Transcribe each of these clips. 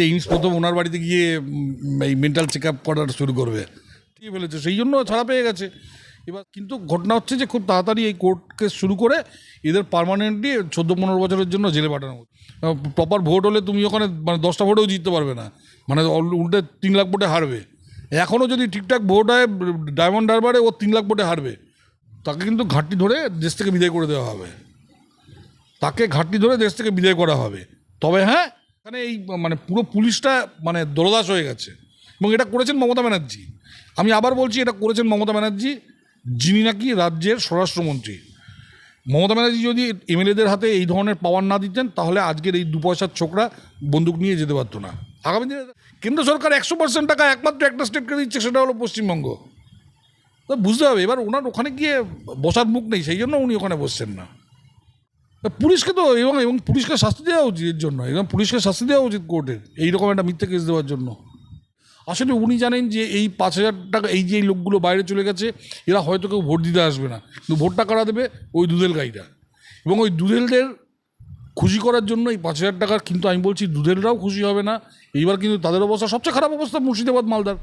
English প্রথম ওনার বাড়িতে গিয়ে এই মেন্টাল চেক আপ করাটা শুরু করবে। ঠিক ফেলেছে সেই জন্য ছাড়া পেয়ে গেছে। এবার কিন্তু ঘটনা হচ্ছে যে খুব তাড়াতাড়ি এই কোর্ট কেস শুরু করে এদের পার্মানেন্টলি চোদ্দ পনেরো বছরের জন্য জেলে পাঠানো প্রপার ভোট হলে তুমি ওখানে মানে দশটা ভোটেও জিততে পারবে না। মানে উল্টে তিন লাখ ভোটে হারবে। এখনও যদি ঠিকঠাক ভোট হয় ডায়মন্ড হারবারে ও তিন লাখ ভোটে হারবে। তাকে কিন্তু ঘাটতি ধরে দেশ থেকে বিদায় করে দেওয়া হবে। তাকে ঘাটতি ধরে দেশ থেকে বিদায় করা হবে। তবে হ্যাঁ এখানে এই মানে পুরো পুলিশটা মানে দরদাস হয়ে গেছে। এবং এটা করেছেন মমতা ব্যানার্জি। আমি আবার বলছি, এটা করেছেন মমতা ব্যানার্জি, যিনি নাকি রাজ্যের স্বরাষ্ট্রমন্ত্রী। মমতা ব্যানার্জি যদি এমএলএদের হাতে এই ধরনের পাওয়ার না দিতেন, তাহলে আজকের এই দু পয়সার ছোকরা বন্দুক নিয়ে যেতে পারতো না। আগামী দিনে কেন্দ্র সরকার একশো পার্সেন্ট টাকা একমাত্র একটা স্টেটকে দিচ্ছে সেটা হলো পশ্চিমবঙ্গ। তো বুঝতে হবে, এবার ওনার ওখানে গিয়ে বসার মুখ নেই, সেই জন্য উনি ওখানে বসছেন না। পুলিশকে তো এবং এবং পুলিশকে শাস্তি দেওয়া উচিত এর জন্য। এবং পুলিশকে শাস্তি দেওয়া উচিত কোর্টের এইরকম একটা মিথ্যে কেস দেওয়ার জন্য। আসলে উনি জানেন যে এই পাঁচ হাজার টাকা, এই যে এই লোকগুলো বাইরে চলে গেছে, এরা হয়তো কেউ ভোট দিতে আসবে না। কিন্তু ভোটটা কারা দেবে? ওই দুধেল গাইরা এবং ওই দুধেলদের খুশি করার জন্য এই পাঁচ হাজার টাকার কিন্তু আমি বলছি দুধেলরাও খুশি হবে না। এইবার কিন্তু তাদের অবস্থা সবচেয়ে খারাপ অবস্থা মুর্শিদাবাদ, মালদার।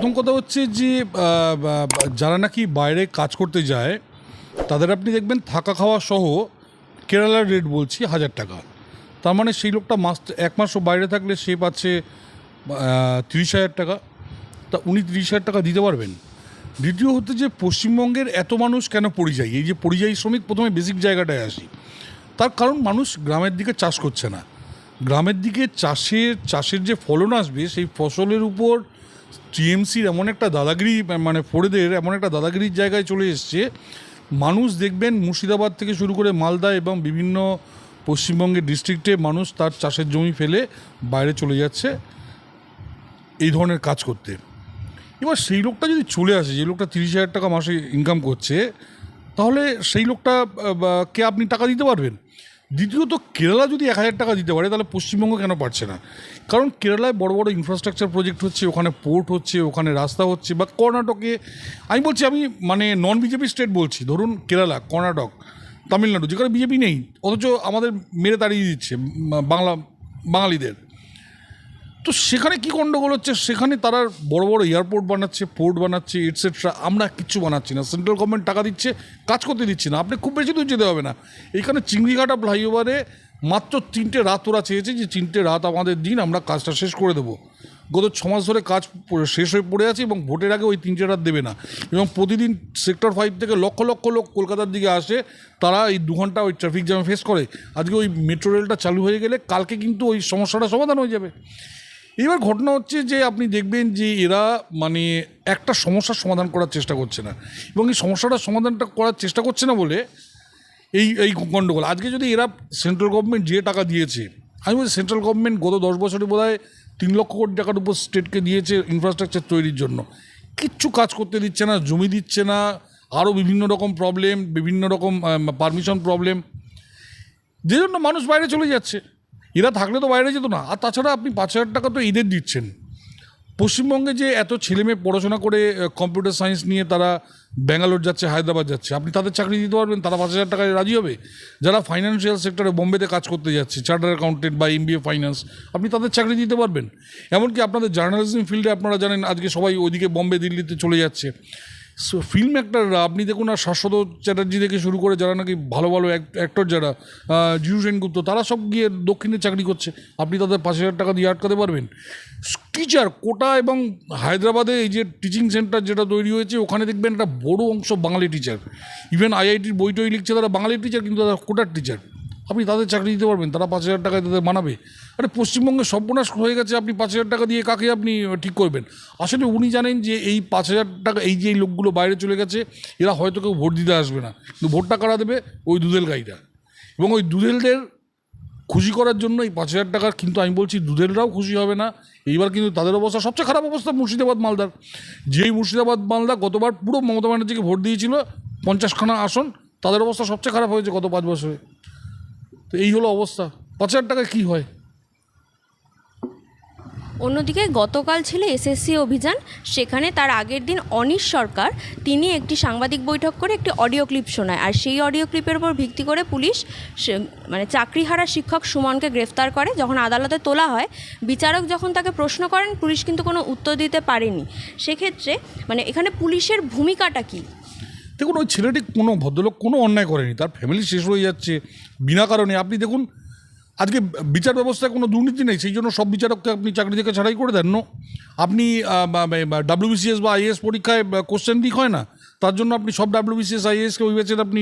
প্রথম কথা হচ্ছে যে যারা নাকি বাইরে কাজ করতে যায়, তাদের আপনি দেখবেন থাকা খাওয়া সহ কেরালার রেট বলছি হাজার টাকা। তার মানে সেই লোকটা মাস এক মাসও বাইরে থাকলে সে পাচ্ছে তিরিশ হাজার টাকা। তা উনি তিরিশ হাজার টাকা দিতে পারবেন। দ্বিতীয় হচ্ছে যে, পশ্চিমবঙ্গের এত মানুষ কেন পরিযায়ী? এই যে পরিযায়ী শ্রমিক প্রথমে বেসিক জায়গাটায় আসি। তার কারণ মানুষ গ্রামের দিকে চাষ করছে না। গ্রামের দিকে চাষের চাষের যে ফলন আসবে, সেই ফসলের উপর টিএমসির এমন একটা দাদাগিরি মানে ফোরেদের এমন একটা দাদাগিরির জায়গায় চলে এসছে। মানুষ দেখবেন মুর্শিদাবাদ থেকে শুরু করে মালদা এবং বিভিন্ন পশ্চিমবঙ্গের ডিস্ট্রিক্টে মানুষ তার চাষের জমি ফেলে বাইরে চলে যাচ্ছে এই ধরনের কাজ করতে। এবার সেই লোকটা যদি চলে আসে, যে লোকটা তিরিশ হাজার টাকা মাসে ইনকাম করছে, তাহলে সেই লোকটা কে আপনি টাকা দিতে পারবেন? দ্বিতীয়ত, কেরালা যদি এক হাজার টাকা দিতে পারে, তাহলে পশ্চিমবঙ্গ কেন পারছে না? কারণ কেরালায় বড় বড় ইনফ্রাস্ট্রাকচার প্রজেক্ট হচ্ছে, ওখানে পোর্ট হচ্ছে, ওখানে রাস্তা হচ্ছে, বা কর্ণাটকে, আমি বলছি, আমি মানে নন বিজেপি স্টেট বলছি, ধরুন কেরালা, কর্ণাটক, তামিলনাড়ু, যেখানে বিজেপি নেই, অথচ আমাদের মেরে তাড়িয়ে দিচ্ছে বাংলা, বাঙালিদের। তো সেখানে কি গণ্ডগোল হচ্ছে? সেখানে তারা বড় বড় এয়ারপোর্ট বানাচ্ছে, পোর্ট বানাচ্ছে এটসেট্রা আমরা কিচ্ছু বানাচ্ছি না। সেন্ট্রাল গভর্নমেন্ট টাকা দিচ্ছে, কাজ করতে দিচ্ছে না। আপনি খুব বেশি দূর যেতে হবে না। এখানে চিংড়িঘাটা ফ্লাইওভারে মাত্র তিনটে রাত ওরা চেয়েছে যে তিনটে রাত আমাদের দিন আমরা কাজটা শেষ করে দেবো। গত ছ মাস ধরে কাজ শেষ হয়ে পড়ে আছে এবং ভোটের আগে ওই তিনটে রাত দেবে না। এবং প্রতিদিন সেক্টর ফাইভ থেকে লক্ষ লক্ষ লোক কলকাতার দিকে আসে, তারা এই দু ঘণ্টা ওই ট্রাফিক জ্যাম ফেস করে। আজকে ওই মেট্রো রেলটা চালু হয়ে গেলে কালকে কিন্তু ওই সমস্যাটা সমাধান হয়ে যাবে। এবার ঘটনা হচ্ছে যে আপনি দেখবেন যে এরা মানে একটা সমস্যার সমাধান করার চেষ্টা করছে না। এবং এই সমস্যাটার সমাধানটা করার চেষ্টা করছে না বলে এই এই গণ্ডগোল। আজকে যদি এরা সেন্ট্রাল গভর্নমেন্ট যে টাকা দিয়েছে, আমি বলছি সেন্ট্রাল গভর্নমেন্ট গত দশ বছরে বোধ হয় তিন লক্ষ কোটি টাকার উপর স্টেটকে দিয়েছে ইনফ্রাস্ট্রাকচার তৈরির জন্য। কিচ্ছু কাজ করতে দিচ্ছে না, জমি দিচ্ছে না, আরও বিভিন্ন রকম প্রবলেম বিভিন্ন রকম পারমিশন প্রবলেম যে জন্য মানুষ বাইরে চলে যাচ্ছে। এরা থাকলে তো বাইরে যেত না। আর তাছাড়া আপনি পাঁচ হাজার টাকা তো এদের দিচ্ছেন। পশ্চিমবঙ্গে যে এত ছেলে মেয়ে পড়াশোনা করে কম্পিউটার সায়েন্স নিয়ে তারা ব্যাঙ্গালোর যাচ্ছে, হায়দ্রাবাদ যাচ্ছে, আপনি তাদের চাকরি দিতে পারবেন, তারা পাঁচ হাজার টাকায় রাজি হবে। যারা ফাইন্যান্সিয়াল সেক্টরে বোম্বেতে কাজ করতে যাচ্ছে চার্টার অ্যাকাউন্টেন্ট বা এমবিএ ফাইন্যান্স আপনি তাদের চাকরি দিতে পারবেন। এমনকি আপনাদের জার্নালিজম ফিল্ডে আপনারা জানেন, আজকে সবাই ওইদিকে বোম্বে, দিল্লিতে চলে যাচ্ছে। ফিল্ম অ্যাক্টাররা আপনি দেখুন আর শাশ্বত চ্যাটার্জি থেকে শুরু করে যারা নাকি ভালো ভালো অ্যাক্টর যারা জিউ সেনগুপ্ত, তারা সব গিয়ে দক্ষিণে চাকরি করছে। আপনি তাদের পাঁচ হাজার টাকা দিয়ে আটকাতে পারবেন। টিচার কোটা এবং হায়দ্রাবাদে এই যে টিচিং সেন্টার যেটা তৈরি হয়েছে, ওখানে দেখবেন একটা বড় অংশ বাঙালি টিচার ইভেন আইআইটির বই টই লিখছে তারা বাঙালি টিচার কিন্তু তারা কোটার টিচার আপনি তাদের চাকরি দিতে পারবেন, তারা পাঁচ হাজার টাকায় তাদের মানাবে। আরে পশ্চিমবঙ্গে সর্বনাশ হয়ে গেছে, আপনি পাঁচ হাজার টাকা দিয়ে কাকে আপনি ঠিক করবেন? আসলে উনি জানেন যে এই পাঁচ হাজার টাকা, এই যে এই লোকগুলো বাইরে চলে গেছে, এরা হয়তো কেউ ভোট দিতে আসবে না। কিন্তু ভোটটা কারা দেবে? ওই দুধেল গাইরা এবং ওই দুধেলদের খুশি করার জন্য এই পাঁচ হাজার টাকার, কিন্তু আমি বলছি দুধেররাও খুশি হবে না। এইবার কিন্তু তাদের অবস্থা, সবচেয়ে খারাপ অবস্থা মুর্শিদাবাদ মালদার। যেই মুর্শিদাবাদ মালদা গতবার পুরো মমতা ব্যানার্জিকে ভোট দিয়েছিল, পঞ্চাশখানা আসন, তাদের অবস্থা সবচেয়ে খারাপ হয়েছে গত পাঁচ বছরে। তো এই হলো অবস্থা। পাঁচ হাজার টাকায় কী হয়? অন্যদিকে গতকাল ছিল এসএসসি অভিযান, সেখানে তার আগের দিন অনিশ সরকার তিনি একটি সাংবাদিক বৈঠক করে একটি অডিও ক্লিপ শোনায়। আর সেই অডিও ক্লিপের উপর ভিত্তি করে পুলিশ মানে চাকরিহারা শিক্ষক সুমনকে গ্রেফতার করে, যখন আদালতে তোলা হয়, বিচারক যখন তাকে প্রশ্ন করেন, পুলিশ কিন্তু কোনো উত্তর দিতে পারেনি। সেক্ষেত্রে মানে এখানে পুলিশের ভূমিকাটা কী? দেখুন, ওই ছেলেটি কোনো ভদ্রলোক কোনো অন্যায় করেনি, তার ফ্যামিলি শেষ হয়ে যাচ্ছে বিনা কারণে। আপনি দেখুন, আজকে বিচার ব্যবস্থায় কোনো দুর্নীতি নেই, সেই জন্য সব বিচারককে আপনি চাকরি থেকে ছাড়াই করে দেন। No? আপনি ডাব্লিউবিসিএস বা আইএস পরীক্ষায় কোশ্চেন লিক হয় না, তার জন্য আপনি সব ডাব্লিউবিসিএস আইএসকে ওই ব্যাচের আপনি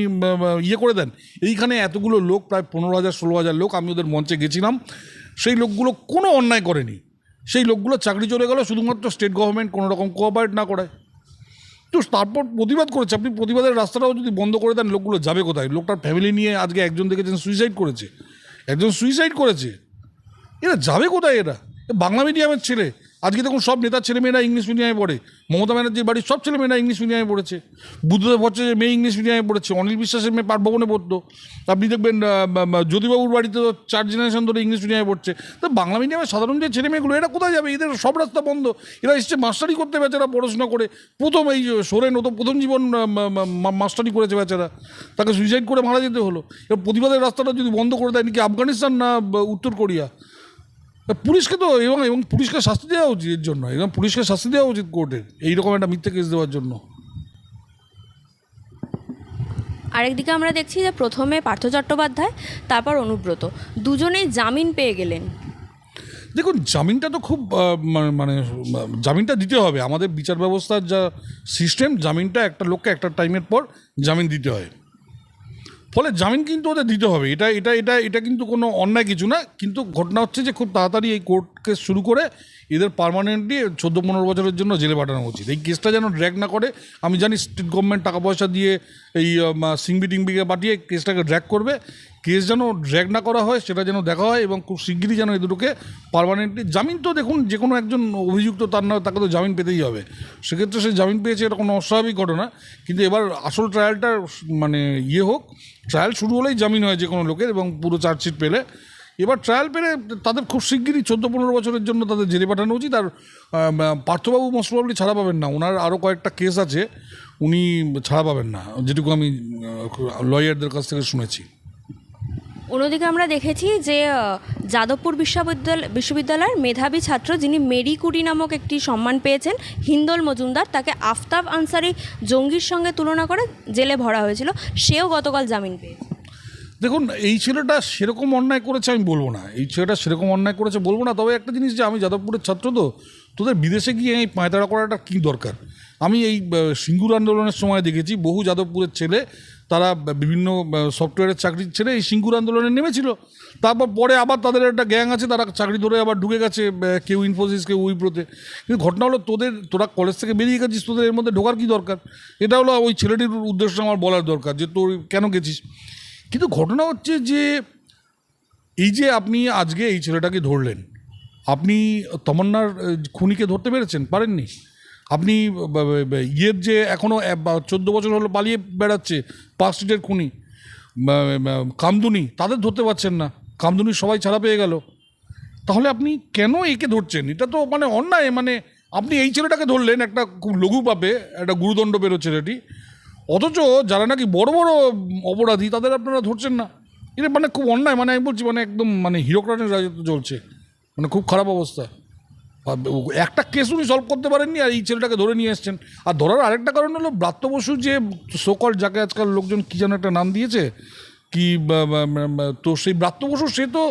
ইয়ে করে দেন। এইখানে এতগুলো লোক, প্রায় পনেরো হাজার, ষোলো হাজার লোক, আমি ওদের মঞ্চে গেছিলাম। সেই লোকগুলো কোনো অন্যায় করেনি। সেই লোকগুলো চাকরি চলে গেল, শুধুমাত্র স্টেট গভর্নমেন্ট কোনো রকম কোঅপারেট না করায়। তো তারপর প্রতিবাদ করেছে। আপনি প্রতিবাদের রাস্তাটাও যদি বন্ধ করে দেন, লোকগুলো যাবে কোথায়? লোকটার ফ্যামিলি নিয়ে আজকে একজন দেখেছেন সুইসাইড করেছে। একজন সুইসাইড করেছে। এরা যাবে কোথায় এরা? বাংলা মিডিয়ামের ছেলে। আজকে দেখুন সব নেতার ছেলেমেয়েরা ইংলিশ মিডিয়ামে পড়ে। মমতা ব্যানার্জির বাড়ির সব ছেলেমেয়েরা ইংলিশ মিডিয়ামে পড়েছে। বুদ্ধদেব ভট্টাচার্যের মেয়ে ইংলিশ মিডিয়ামে পড়েছে। অনিল বিশ্বাসের মেয়ে পাঠভবনে পড়তো আপনি দেখবেন জ্যোতিবাবুর বাড়িতে তো চার জেনারেশন ধরে ইংলিশ মিডিয়ামে পড়ছে। তো বাংলা মিডিয়ামে সাধারণ যে ছেলেমেয়েগুলো, এরা কোথায় যাবে? এদের সব রাস্তা বন্ধ। এরা এসছে মাস্টারি করতে বেচারা, পড়াশোনা করে। প্রথম এই সোরেন, ও তো প্রথম জীবন মাস্টারি করেছে বেচারা। তাকে সুইসাইড করে মারা যেতে হলো। এবার প্রতিবাদের রাস্তাটা যদি বন্ধ করে দেয়, নাকি আফগানিস্তান না উত্তর কোরিয়া? পুলিশকে তো এবং এবং পুলিশকে শাস্তি দেওয়া উচিত এর জন্য। এবং পুলিশকে শাস্তি দেওয়া উচিত কোর্টের এইরকম একটা মিথ্যে কেস দেওয়ার জন্য। আরেকদিকে আমরা দেখছি যে প্রথমে পার্থ চট্টোপাধ্যায় তারপর অনুব্রত। দুজনেই জামিন পেয়ে গেলেন। দেখুন জামিনটা তো খুব মানে- মানে জামিনটা দিতে হবে। আমাদের বিচার ব্যবস্থার যা সিস্টেম জামিনটা একটা লোককে একটা টাইমের পর জামিন দিতে হয়। ফলে জামিন কিন্তু ওদের দিতে হবে। এটা এটা এটা এটা কিন্তু কোনো অন্যায় কিছু না। কিন্তু ঘটনা হচ্ছে যে খুব তাড়াতাড়ি এই কোর্ট কেস শুরু করে এদের পারমানেন্টলি চোদ্দ পনেরো বছরের জন্য জেলে পাঠানো উচিত। এই কেসটা যেন ড্র্যাগ না করে, আমি জানি স্টেট গভর্নমেন্ট টাকা পয়সা দিয়ে এই সিংবি টিংবিকে পাঠিয়ে কেসটাকে ড্র্যাগ করবে। কেস যেন ড্র্যাগ না করা হয়, সেটা যেন দেখা হয় এবং খুব শিগগিরই যেন এই দুটোকে পারমানেন্টলি জামিন তো দেখুন, যে কোনো একজন অভিযুক্ত তার না, তাকে তো জামিন পেতেই হবে। সেক্ষেত্রে সে জামিন পেয়েছে, এটা কোনো অস্বাভাবিক ঘটনা। কিন্তু এবার আসল ট্রায়ালটা মানে ইয়ে হোক ট্রায়াল শুরু হলেই জামিন হয় যে কোনো লোকের এবং পুরো চার্জশিট পেলে। এবার ট্রায়াল পেলে তাদের খুব শিগগিরই চোদ্দ পনেরো বছরের জন্য তাদের জেলে পাঠানো উচিত। আর পার্থবাবু মোস্ট ছাড়া পাবেন না। ওনার আরও কয়েকটা কেস আছে, উনি ছাড়া পাবেন না। যেটুকু আমি লয়ারদের কাছ থেকে শুনেছি। অন্যদিকে আমরা দেখেছি যে যাদবপুর বিশ্ববিদ্যালয় বিশ্ববিদ্যালয়ের মেধাবী ছাত্র যিনি মেরি কুরি নামক একটি সম্মান পেয়েছেন, হিন্দোল মজুমদার, তাকে আফতাব আনসারি জঙ্গির সঙ্গে তুলনা করে জেলে ভরা হয়েছিল। সেও গতকাল জামিন পেয়েছে। দেখুন, এই ছেলেটা সেরকম অন্যায় করেছে আমি বলব না। এই ছেলেটা সেরকম অন্যায় করেছে বলব না, তবে একটা জিনিস যে আমি যাদবপুরের ছাত্র তো, তোদের বিদেশে গিয়ে এই পায়তারা করাটা কী দরকার? আমি এই সিঙ্গুর আন্দোলনের সময় দেখেছি, বহু যাদবপুরের ছেলে, তারা বিভিন্ন সফটওয়্যারের চাকরির ছেলে এই সিঙ্গুর আন্দোলনে নেমেছিল। তারপর পরে আবার তাদের একটা গ্যাং আছে, তারা চাকরি ধরে আবার ঢুকে গেছে কেউ ইনফোসিস কেউ উইপ্রোতে কিন্তু ঘটনা হলো, তোদের, তোরা কলেজ থেকে বেরিয়ে গেছিস, তোদের এর মধ্যে ঢোকার কী দরকার? এটা হলো ওই ছেলেটির উদ্দেশ্য আমার বলার দরকার, যে তোর কেন গেছিস? কিন্তু ঘটনা হচ্ছে যে, এই যে আপনি আজকে এই ছেলেটাকে ধরলেন, আপনি তমন্নার খুনিকে ধরতে পেরেছেন? পারেননি? আপনি ইয়ের যে এখনও চোদ্দ বছর হলো পালিয়ে বেড়াচ্ছে পার্ক খুনি কামদুনি, তাদের ধরতে পারছেন না। কামদুনি সবাই ছাড়া পেয়ে গেল। তাহলে আপনি কেন একে ধরছেন? এটা তো মানে অন্যায় মানে আপনি এই ছেলেটাকে ধরলেন, একটা খুব লঘু পাবে একটা গুরুদণ্ড পেরো ছেলেটি অথচ যারা নাকি বড় বড় অপরাধী, তাদের আপনারা ধরছেন না। এটা মানে খুব অন্যায় মানে আমি বলছি মানে একদম মানে হিরোক্রাটের রাজত্ব চলছে। মানে খুব খারাপ অবস্থা। একটা কেস উনি সলভ করতে পারেননি, আর এই ছেলেটাকে ধরে নিয়ে এসছেন। আর ধরার আরেকটা কারণ হলো ব্রাত্য বসু যে সকল যাকে আজকাল লোকজন কী যেন একটা নাম দিয়েছে, কি তো সেই ব্রাত্য বসু, সে তো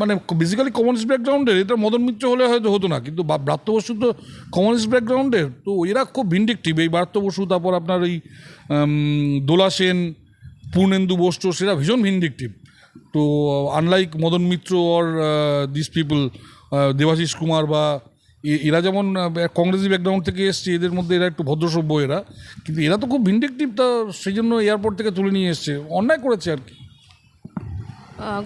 মানে বেসিক্যালি কমিউনিস্ট ব্যাকগ্রাউন্ডের এটা মদন মিত্র হলে হয়তো হতো না, কিন্তু ব্রাত্য বসু তো কমিউনিস্ট ব্যাকগ্রাউন্ডের তো এরা খুব ভিন্ডিকটিভ এই ব্রাত্য বসু, তারপর আপনার ওই দোলা সেন, পূর্ণেন্দু বস্ত্র সেরা ভীষণ ভিন্ডিকটিভ তো unlike Madan Mitra or this people Debashish Kumar বা এরা যেমন কংগ্রেসি ব্যাকগ্রাউন্ড থেকে এসছে, এদের মধ্যে এরা একটু ভদ্রসভ্য এরা। কিন্তু এরা তো খুব ভিন্ডিকটিভ তা সেই জন্য এয়ারপোর্ট থেকে তুলে নিয়ে এসছে। অন্যায় করেছে আর কি।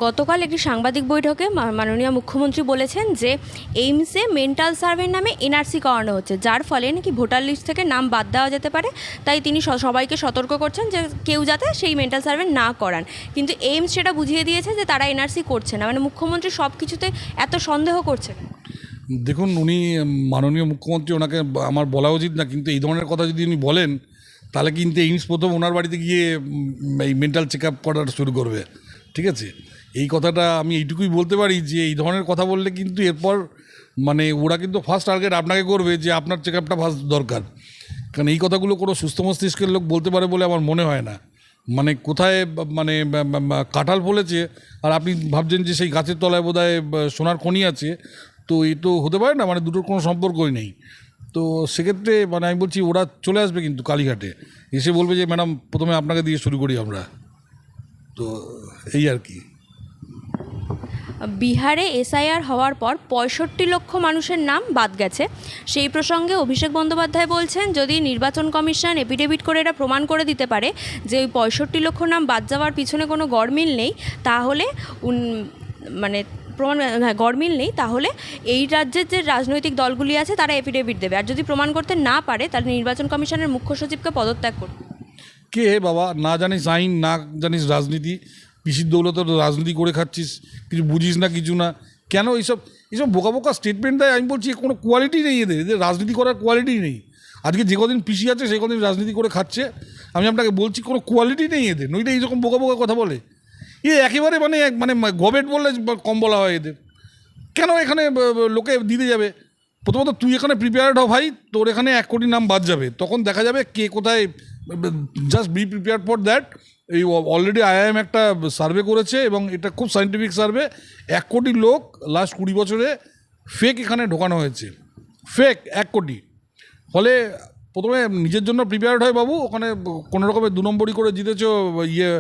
গতকাল একটি সাংবাদিক বৈঠকে মাননীয় মুখ্যমন্ত্রী বলেছেন যে, এইমসে মেন্টাল সার্ভের নামে এনআরসি করানো হচ্ছে, যার ফলে নাকি ভোটার লিস্ট থেকে নাম বাদ দেওয়া যেতে পারে। তাই তিনি সবাইকে সতর্ক করছেন যে, কেউ যাতে সেই মেন্টাল সার্ভে না করান। কিন্তু এইমস সেটা বুঝিয়ে দিয়েছে যে, তারা এনআরসি করছে না। মানে মুখ্যমন্ত্রী সব কিছুতে এত সন্দেহ করছে? দেখুন, উনি মাননীয় মুখ্যমন্ত্রী, ওনাকে আমার বলা উচিত না, কিন্তু এই ধরনের কথা যদি উনি বলেন, তাহলে কিন্তু এইমস প্রথম ওনার বাড়িতে গিয়ে এই মেন্টাল চেক আপ করাটা শুরু করবে। ঠিক আছে? এই কথাটা আমি এইটুকুই বলতে পারি যে, এই ধরনের কথা বললে কিন্তু এরপর মানে ওরা কিন্তু ফার্স্ট টার্গেট আপনাকে করবে যে, আপনার চেক আপটা ফার্স্ট দরকার। কারণ এই কথাগুলো কোনো সুস্থ মস্তিষ্কের লোক বলতে পারে বলে আমার মনে হয় না। মানে কোথায় মানে কাঁঠাল ফলেছে, আর আপনি ভাবছেন যে সেই গাছের তলায় বোধহয়, বা, সোনার খনি আছে তো এই তো হতে পারে না মানে দুটোর কোনো সম্পর্কই নেই। তো সেক্ষেত্রে মানে আমি বলছি, ওরা চলে আসবে কিন্তু কালীঘাটে। এসে বলবে যে, ম্যাডাম, প্রথমে আপনাকে দিয়ে শুরু করি আমরা। তো এই আর কি। বিহারে এসআইআর হওয়ার পর পঁয়ষট্টি লক্ষ মানুষের নাম বাদ গেছে। সেই প্রসঙ্গে অভিষেক বন্দ্যোপাধ্যায় বলছেন, যদি নির্বাচন কমিশন এপিডেভিট করে এটা প্রমাণ করে দিতে পারে যে ওই পঁয়ষট্টি লক্ষ নাম বাদ যাওয়ার পিছনে কোনো গড়মিল নেই, তাহলে মানে প্রমাণ হ্যাঁ গড়মিল নেই, তাহলে এই রাজ্যের যে রাজনৈতিক দলগুলি আছে, তারা এপিডেভিট দেবে। আর যদি প্রমাণ করতে না পারে, তাহলে নির্বাচন কমিশনের মুখ্য সচিবকে পদত্যাগ করবে কে বাবা? না জানিস আইন, না জানিস রাজনীতি। পিসির দৌলতে রাজনীতি করে খাচ্ছিস, কিছু বুঝিস না, কিছু না। কেন এইসব এইসব বোকা বোকা স্টেটমেন্ট দেয়? আমি বলছি কোনো কোয়ালিটি নেই এদের এদের রাজনীতি করার কোয়ালিটি নেই। আজকে যে কদিন পিসি আছে সে কদিন রাজনীতি করে খাচ্ছে। আমি আপনাকে বলছি, কোনো কোয়ালিটি নেই এদের। নইলে এইরকম বোকা বোকা কথা বলে। এ একেবারে মানে মানে গভর্নমেন্ট বললে কম বলা হয় এদের। কেন এখানে লোকে দিতে যাবে? প্রথমত তুই এখানে প্রিপেয়ার্ড হ ভাই, তোর এখানে এক কোটি নাম বাদ যাবে। তখন দেখা যাবে কে কোথায় just be prepare for that এই অলরেডি আইআইএম একটা সার্ভে করেছে এবং এটা খুব সাইন্টিফিক সার্ভে এক কোটি লোক লাস্ট কুড়ি বছরে ফেক এখানে ঢোকানো হয়েছে। ফেক এক কোটি। ফলে প্রথমে নিজের জন্য প্রিপেয়ার্ড হয় বাবু, ওখানে কোনো রকমের দু নম্বরই করে জিতেছ ইয়ে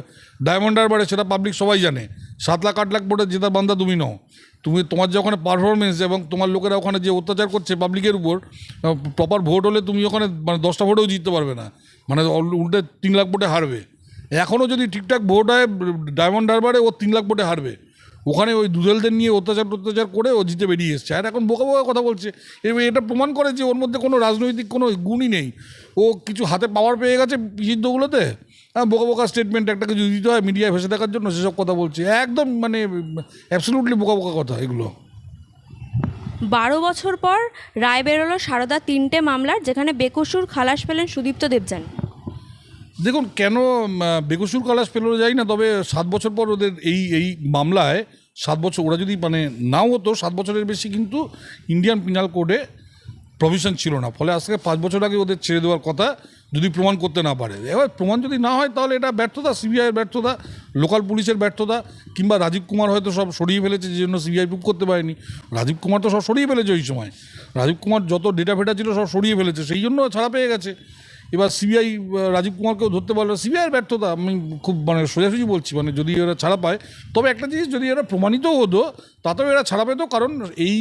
ডায়মন্ড হারবারে সেটা পাবলিক সবাই জানে। সাত লাখ, আট লাখ ভোটে জেতার বান্ধা তুমি নও। তুমি, তোমার যে ওখানে পারফরমেন্স এবং তোমার লোকেরা ওখানে যে অত্যাচার করছে পাবলিকের উপর প্রপার ভোট হলে তুমি ওখানে মানে দশটা ভোটেও জিততে পারবে না। মানে উল্টে তিন লাখ ভোটে হারবে। এখনও যদি ঠিকঠাক ভোট হয় ডায়মন্ড হারবারে ও তিন লাখ ভোটে হারবে। ওখানে ওই দুদলদের নিয়ে অত্যাচার অত্যাচার করে ও জিতে বেরিয়ে এসছে। আর এখন বোকা বোকা কথা বলছে। এটা প্রমাণ করে যে ওর মধ্যে কোনো রাজনৈতিক কোনো গুণই নেই। ও কিছু হাতে পাওয়ার পেয়ে গেছে সিদ্ধগুলোতে হ্যাঁ বোকা বোকা স্টেটমেন্ট একটা কিছু দিতে হয় মিডিয়ায় ভেসে দেখার জন্য, সেসব কথা বলছে। একদম মানে অ্যাবসলুটলি বোকা বোকা কথা এগুলো। বারো বছর পর রায় বেরোলো সারদা তিনটে মামলার, যেখানে বেকসুর খালাস পেলেন সুদীপ্ত দেবযানী। দেখুন, কেন বেকসুর কালাস যায় না, তবে সাত বছর পর ওদের এই এই মামলায় সাত বছর, ওরা যদি মানে নাও হতো, সাত বছরের বেশি কিন্তু ইন্ডিয়ান পিনাল কোডে প্রভিশন ছিল না। ফলে আজকে পাঁচ বছর আগে ওদের ছেড়ে দেওয়ার কথা যদি প্রমাণ করতে না পারে। এবার প্রমাণ যদি না হয়, তাহলে এটা ব্যর্থতা সিবিআইয়ের ব্যর্থতা লোকাল পুলিশের ব্যর্থতা, কিংবা রাজীব কুমার হয়তো সব সরিয়ে ফেলেছে, যে জন্য সিবিআই প্রুভ করতে পারেনি। রাজীব কুমার তো সব সরিয়ে ফেলেছে ওই সময়। রাজীব কুমার যত ডেটা ফেটা ছিল সব সরিয়ে ফেলেছে, সেই জন্য ছাড়া পেয়ে গেছে। এবার সিবিআই রাজীব কুমারকেও ধরতে পারল সিবিআইয়ের ব্যর্থতা আমি খুব মানে সোজাসুজি বলছি মানে যদি এরা ছাড়া পায় তবে একটা জিনিস যদি এরা প্রমাণিত হতো তাতেও এরা ছাড়া পেতো কারণ এই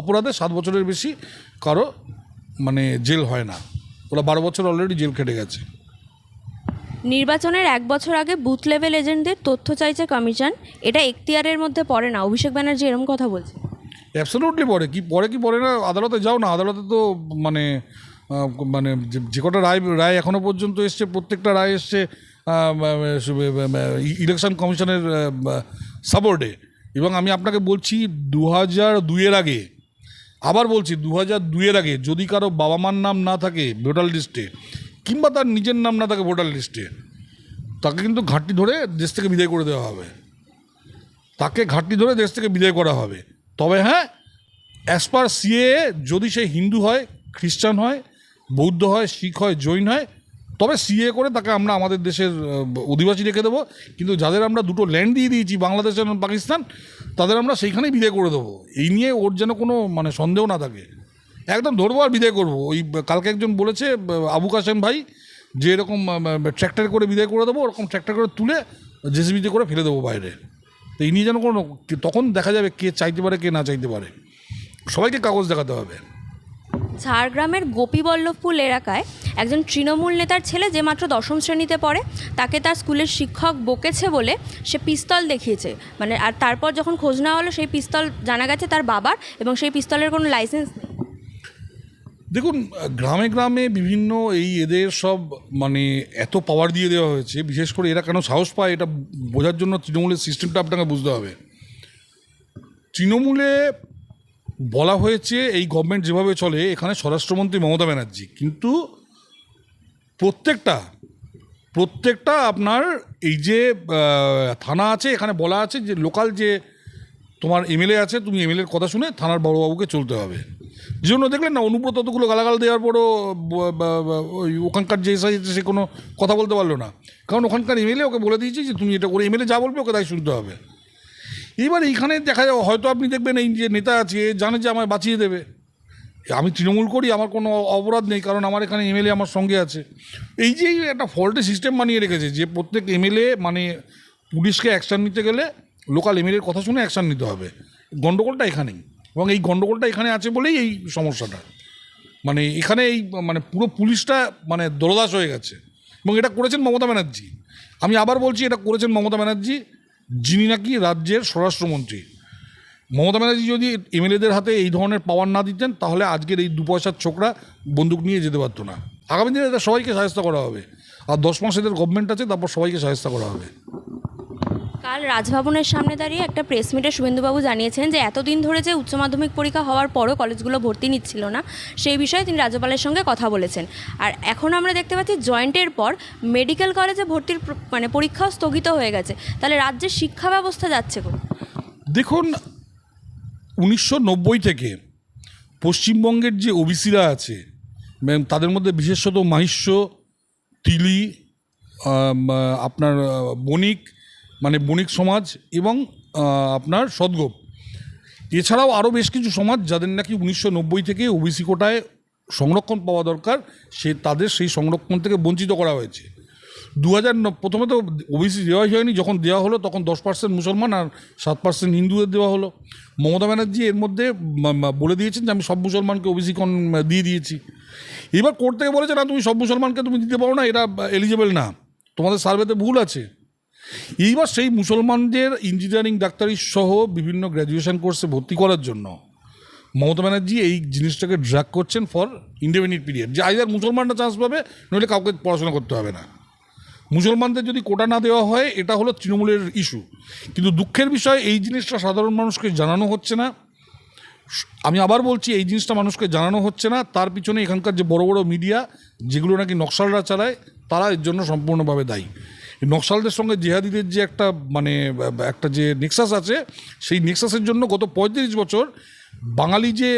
অপরাধে সাত বছরের বেশি কারও মানে জেল হয় না। ওরা বারো বছর অলরেডি জেল খেটে গেছে। নির্বাচনের এক বছর আগে বুথ লেভেল এজেন্টদের তথ্য চাইছে কমিশন। এটা এখতিয়ারের মধ্যে পড়ে না। অভিষেক ব্যানার্জি এরকম কথা বলছে অ্যাবসোলুটলি পড়ে। কি পড়ে কি পড়ে না? আদালতে যাও না। আদালতে তো মানে মানে যে- কটা রায় রায় এখনও পর্যন্ত এসছে, প্রত্যেকটা রায় এসছে ইলেকশন কমিশনের সাপোর্টে এবং আমি আপনাকে বলছি দু হাজার দুইয়ের আগে, আবার বলছি দু হাজার দুইয়ের আগে যদি কারও বাবা মার নাম না থাকে ভোটার লিস্টে, কিংবা তার নিজের নাম না থাকে ভোটার লিস্টে, তাকে কিন্তু ঘাটতি ধরে দেশ থেকে বিদায় করে দেওয়া হবে। তাকে ঘাটতি ধরে দেশ থেকে বিদায় করা হবে। তবে হ্যাঁ অ্যাজ পার সিএ যদি সে হিন্দু হয়, খ্রিস্টান হয় বৌদ্ধ হয়, শিখ হয়, জৈন হয়, তবে সিএ করে তাকে আমরা আমাদের দেশের অধিবাসী রেখে দেবো। কিন্তু যাদের আমরা দুটো ল্যান্ড দিয়ে দিয়েছি, বাংলাদেশ এবং পাকিস্তান, তাদের আমরা সেইখানেই বিদায় করে দেবো। এই নিয়ে ওর যেন কোনো মানে সন্দেহ না থাকে। একদম ধরবো আর বিদায় করব। ওই, কালকে একজন বলেছে আবু কাসেম ভাই, যে এরকম ট্র্যাক্টর করে বিদায় করে দেবো, ওরকম ট্র্যাক্টর করে তুলে জেসিবিতে করে ফেলে দেবো বাইরে। তো এই নিয়ে যেন কোনো, তখন দেখা যাবে কে চাইতে পারে, কে না চাইতে পারে। সবাইকে কাগজ দেখাতে হবে। ঝাড়গ্রামের গোপীবল্লভপুর এলাকায় একজন তৃণমূল নেতার ছেলে যে মাত্র দশম শ্রেণীতে পড়ে, তাকে তার স্কুলের শিক্ষক বকেছে বলে সে পিস্তল দেখিয়েছে। মানে আর তারপর যখন খোঁজ নেওয়া হলো, সেই পিস্তল জানা গেছে তার বাবার এবং সেই পিস্তলের কোনো লাইসেন্স দেখুন, গ্রামে গ্রামে বিভিন্ন এই এদের সব মানে এত পাওয়ার দিয়ে দেওয়া হয়েছে, বিশেষ করে এরা কেন সাহস পায়, এটা বোঝার জন্য তৃণমূলের সিস্টেমটা আপনাকে বুঝতে হবে। তৃণমূলে বলা হয়েছে এই গভর্নমেন্ট যেভাবে চলে, এখানে স্বরাষ্ট্রমন্ত্রী মমতা ব্যানার্জি। কিন্তু প্রত্যেকটা প্রত্যেকটা আপনার এই যে থানা আছে, এখানে বলা আছে যে লোকাল যে তোমার এমএলএ আছে, তুমি এমএলএর কথা শুনে থানার বড়বাবুকে চলতে হবে। যে জন্য দেখলেন না, অনুব্রত অতগুলো গালাগাল দেওয়ার পরও ওই ওখানকার যে এসআই সে কোনো কথা বলতে পারল না। কারণ ওখানকার এমএলএ ওকে বলে দিয়েছে যে, তুমি এটা করে এমএলএ যা বলবে, ওকে তাই শুনতে হবে। এবার এইখানে দেখা যাবে হয়তো আপনি দেখবেন এই যে নেতা আছে, জানে যে আমায় বাঁচিয়ে দেবে। আমি তৃণমূল করি, আমার কোনো অপরাধ নেই, কারণ আমার এখানে এমএলএ আমার সঙ্গে আছে। এই যে একটা ফল্টে সিস্টেম বানিয়ে রেখেছে, যে প্রত্যেক এমএলএ মানে পুলিশকে অ্যাকশান নিতে গেলে লোকাল এমএলএর কথা শুনে অ্যাকশান নিতে হবে। গণ্ডগোলটা এখানেই। এবং এই গণ্ডগোলটা এখানে আছে বলেই এই সমস্যাটা। মানে এখানে এই মানে পুরো পুলিশটা মানে দলদাস হয়ে গেছে। এবং এটা করেছেন মমতা ব্যানার্জি। আমি আবার বলছি, এটা করেছেন মমতা ব্যানার্জি। যিনি নাকি রাজ্যের স্বরাষ্ট্রমন্ত্রী। মমতা ব্যানার্জি যদি এমএলএদের হাতে এই ধরনের পাওয়ার না দিতেন, তাহলে আজকের এই দু পয়সার ছোকরা বন্দুক নিয়ে যেতে পারতো না। আগামী দিনে এটা সবাইকে সাহায্য করা হবে। আর দশ মাস এদের গভর্নমেন্ট আছে, তারপর সবাইকে সাহায্য করা হবে। কাল রাজভবনের সামনে দাঁড়িয়ে একটা প্রেস মিটে শুভেন্দুবাবু জানিয়েছেন যে, এতদিন ধরে যে উচ্চ মাধ্যমিক পরীক্ষা হওয়ার পরও কলেজগুলো ভর্তি নিচ্ছিল না, সেই বিষয়ে তিনি রাজ্যপালের সঙ্গে কথা বলেছেন। আর এখন আমরা দেখতে পাচ্ছি জয়েন্টের পর মেডিকেল কলেজে ভর্তির মানে পরীক্ষাও স্থগিত হয়ে গেছে। তাহলে রাজ্যের শিক্ষা ব্যবস্থা যাচ্ছে দেখুন, উনিশশো নব্বই থেকে পশ্চিমবঙ্গের যে ওবিসিরা আছে তাদের মধ্যে বিশেষত মাহিষ্য, তিলি আপনার বণিক মানে বণিক সমাজ এবং আপনার সদগোপ। এছাড়াও আরও বেশ কিছু সমাজ যাদের নাকি উনিশশো নব্বই থেকে ওবিসি কোটায় সংরক্ষণ পাওয়া দরকার, সে তাদের সেই সংরক্ষণ থেকে বঞ্চিত করা হয়েছে। দু হাজার প্রথমে তো ওবিসি দেওয়াই হয়নি, যখন দেওয়া হলো তখন দশ পার্সেন্ট মুসলমান আর সাত পার্সেন্ট হিন্দুদের দেওয়া হলো। মমতা ব্যানার্জি এর মধ্যে বলে দিয়েছেন যে আমি সব মুসলমানকে ওবিসি কন দিয়ে দিয়েছি। এবার কোর্ট থেকে বলেছে, না, তুমি সব মুসলমানকে তুমি দিতে পারো না, এরা এলিজেবল না। তোমাদের সার্ভেতে ভুল আছে। এইবার সেই মুসলমানদের ইঞ্জিনিয়ারিং ডাক্তারি সহ বিভিন্ন গ্র্যাজুয়েশন কোর্সে ভর্তি করার জন্য মমতা ব্যানার্জি এই জিনিসটাকে ড্রাগ করছেন ফর ইন্ডিপেন্ডেন্ট পিরিয়ড যে আইদার মুসলমানরা চান্স পাবে, নইলে কাউকে পড়াশোনা করতে হবে না। মুসলমানদের যদি কোটা না দেওয়া হয়, এটা হলো তৃণমূলের ইস্যু কিন্তু দুঃখের বিষয়, এই জিনিসটা সাধারণ মানুষকে জানানো হচ্ছে না। আমি আবার বলছি, এই জিনিসটা মানুষকে জানানো হচ্ছে না। তার পিছনে এখানকার যে বড় বড় মিডিয়া যেগুলো নাকি নকশালরা চালায়, তারা এর জন্য সম্পূর্ণভাবে দায়ী। নকশালদের সঙ্গে জেহাদিদের যে একটা মানে একটা যে নেক্সাস আছে, সেই নেক্সাসের জন্য গত পঁয়ত্রিশ বছর বাঙালি যে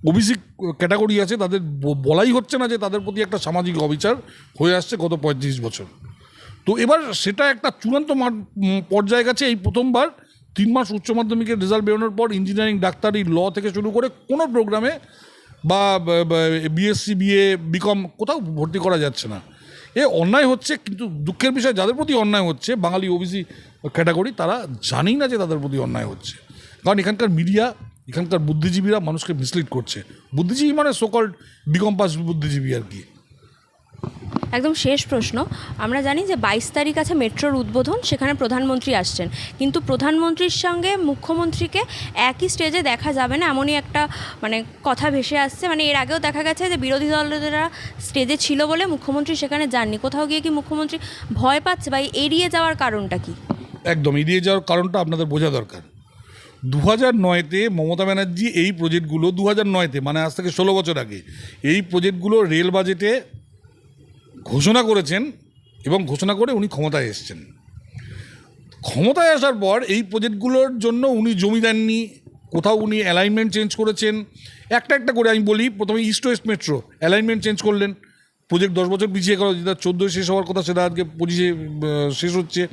ওবিসি ক্যাটাগরি আছে, তাদের বলাই হচ্ছে না যে তাদের প্রতি একটা সামাজিক অবিচার হয়ে আসছে গত পঁয়ত্রিশ বছর। তো এবার সেটা একটা চূড়ান্ত পর্যায়ে গেছে। এই প্রথমবার তিন মাস উচ্চ মাধ্যমিকের রেজাল্ট বেরোনোর পর ইঞ্জিনিয়ারিং, ডাক্তারি, ল থেকে শুরু করে কোনো প্রোগ্রামে বা বিএসসি বিএ বিকম কোথাও ভর্তি করা যাচ্ছে না। এ অন্যায় হচ্ছে, কিন্তু দুঃখের বিষয়, যাদের প্রতি অন্যায় হচ্ছে, বাঙালি ওবিসি ক্যাটাগরি তারা জানেই না যে তাদের প্রতি অন্যায় হচ্ছে। কারণ এখানকার মিডিয়া এখানকার বুদ্ধিজীবীরা মানুষকে মিসলিড করছে। বুদ্ধিজীবী মানে সোকল্ড বিকম্পাস বুদ্ধিজীবী আর কি। একদম শেষ প্রশ্ন। আমরা জানি যে বাইশ তারিখ আছে মেট্রোর উদ্বোধন, সেখানে প্রধানমন্ত্রী আসছেন। কিন্তু প্রধানমন্ত্রীর সঙ্গে মুখ্যমন্ত্রীকে একই স্টেজে দেখা যাবে না, এমনই একটা মানে কথা ভেসে আসছে। মানে এর আগেও দেখা গেছে যে বিরোধী দলেরা স্টেজে ছিল বলে মুখ্যমন্ত্রী সেখানে যাননি। কোথাও গিয়ে কি মুখ্যমন্ত্রী ভয় পাচ্ছে বা এড়িয়ে যাওয়ার কারণটা কি? একদম, এড়িয়ে যাওয়ার কারণটা আপনাদের বোঝা দরকার। দু হাজার নয়তে মমতা ব্যানার্জি এই প্রজেক্টগুলো দু হাজার নয়তে মানে আজ থেকে ষোলো বছর আগে, এই প্রজেক্টগুলো রেল বাজেটে ঘোষণা করেছেন এবং ঘোষণা করে উনি ক্ষমতায় এসেছেন। ক্ষমতায় আসার পর এই প্রজেক্টগুলোর জন্য উনি জমি দেননি, কোথাও উনি অ্যালাইনমেন্ট চেঞ্জ করেছেন। একটা একটা করে আমি বলি, প্রথমে east west metro alignment change করলেন। প্রজেক্ট দশ বছর পিছিয়ে গেল, যেটা চোদ্দোয় শেষ হওয়ার কথা, সেটা আজকে পঁচিশে শেষ হচ্ছে।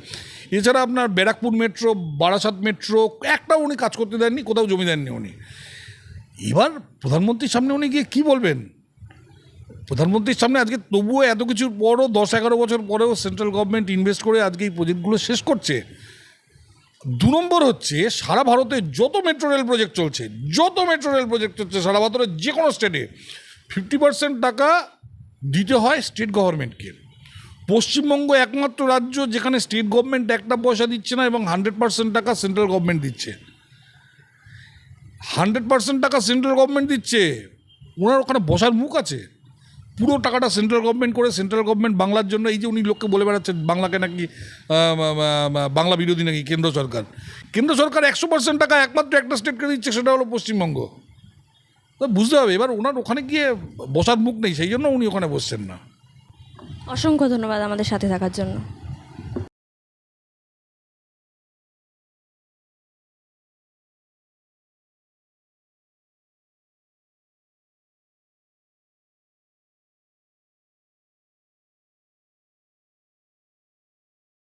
এছাড়া আপনার ব্যারাকপুর মেট্রো বারাসাত মেট্রো একটাও উনি কাজ করতে দেননি, কোথাও জমি দেননি উনি। এবার প্রধানমন্ত্রীর সামনে উনি গিয়ে কী বলবেন? প্রধানমন্ত্রীর সামনে আজকে তবুও এত কিছুর পরও দশ এগারো বছর পরেও সেন্ট্রাল গভর্নমেন্ট ইনভেস্ট করে আজকে এই প্রজেক্টগুলো শেষ করছে। দু নম্বর হচ্ছে সারা ভারতে যত মেট্রো রেল প্রজেক্ট চলছে, যত মেট্রো রেল প্রজেক্ট চলছে সারা ভারতের যে কোনো স্টেটে ফিফটি পার্সেন্ট টাকা দিতে হয় স্টেট গভর্নমেন্টকে পশ্চিমবঙ্গ একমাত্র রাজ্য যেখানে স্টেট গভর্নমেন্ট একটা পয়সা দিচ্ছে না এবং হান্ড্রেড পার্সেন্ট টাকা সেন্ট্রাল গভর্নমেন্ট দিচ্ছে। হান্ড্রেড পার্সেন্ট টাকা সেন্ট্রাল গভর্নমেন্ট দিচ্ছে, ওনার ওখানে বসার মুখ আছে। পুরো টাকাটা সেন্ট্রাল গভর্নমেন্ট করে সেন্ট্রাল গভর্নমেন্ট বাংলার জন্য এই যে উনি লোককে বলে বেড়াচ্ছেন বাংলাকে নাকি বাংলা বিরোধী নাকি কেন্দ্র সরকার। কেন্দ্র সরকার একশো পার্সেন্ট টাকা একমাত্র একটা স্টেটকে দিচ্ছে, সেটা হলো পশ্চিমবঙ্গ। তো বুঝতে হবে, এবার ওনার ওখানে গিয়ে বসার মুখ নেই, সেই জন্য উনি ওখানে বসছেন না। অসংখ্য ধন্যবাদ আমাদের সাথে থাকার জন্য।